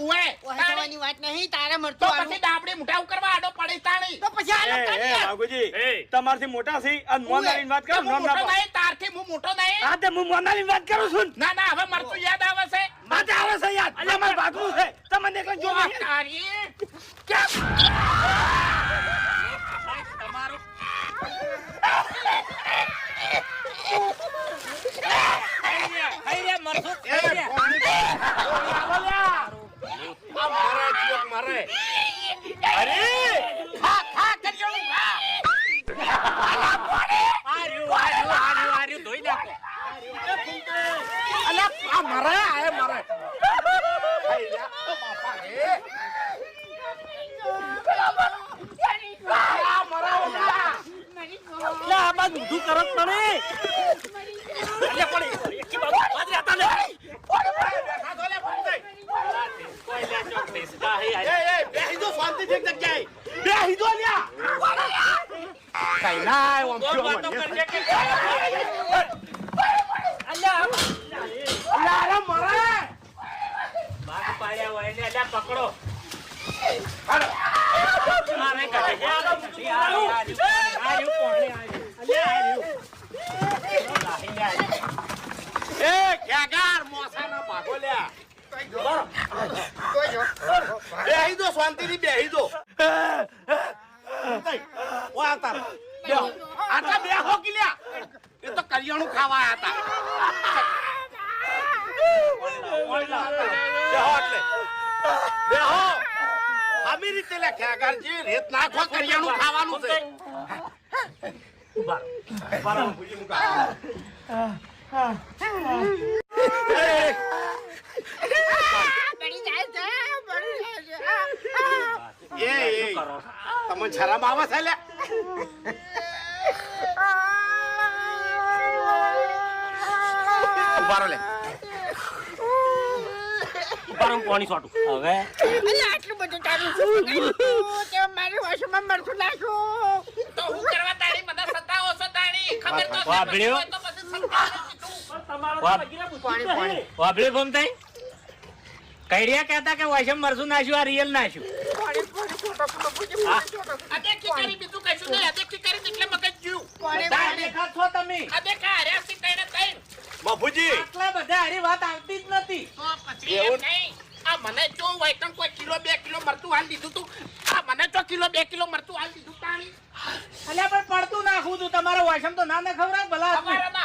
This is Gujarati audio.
ઉવે તાણી. ઓહવાની વાત નહીં તારે તો પછી દાબડી મુઠા કરવા આડો પડે તાણી તો પછી આને એ, એ, કાઢીએ. બાબુજી, એ. તમારથી મોટા છે આ મોનાની વાત કરો હું નામ ના. નહીં તારથી હું મોટો નહીં. હા તે હું મોનાની વાત કરું છું ના? ના હવે મરતું યાદ આવે છે. માથે આવે છે યાર તમારે ભાગવું છે. તમને કઈ જોવા તારી ખાઈ રે મરશું ખાઈ રે. ખા ખા કર્યો ખા. આ રહ્યું, આ રહ્યું, આ રહ્યું, આ રહ્યું, ધોઈ નાખો. અલા આ મરે આ મરે. આ બાદ ઊંધું કરો જ નહીં અલે એકી બાજુ બાજરી હતા લે. કોઈ લે ચોક બેસતા હે, મને. અલ્યા, અરે મરે. પાડ્યા હોય અલ્યા પકડો. એ મોસાના ભાગો લ્યા. બેહી દો, શાંતિથી બેહી દો. ઓ બેહો. આટલા બેહો કે લ્યા એ તો કરિયાણું ખાવા આયા હતા બેહો એટલે. બેહો. આમી રીતે લે ખેગારજી કરિયાણું ખાવાનું છે જાય છે, પડી જાય છે. એ એ શું કરો? તમને શરમ આવે છે લે ઊભા રહો લે ઊભા રહો, પાણી છોટું. હવે આટલું બધું તારું શું? તે મારી વાસમાં મરચું નાખો તો હું કરવા તારી બધા સતાવો છો તાણી ખબર તો હોય તો પછી સતાવો તમારો પાણી, પાણી. વાબળ્યો ફોન થઈ કઈડિયા કહેતા કે વાસમ મરસું નાખ્યું આ રિયલ નાખ્યું. તમારો વાસમ તો ના ના ખવડાવ ભલા.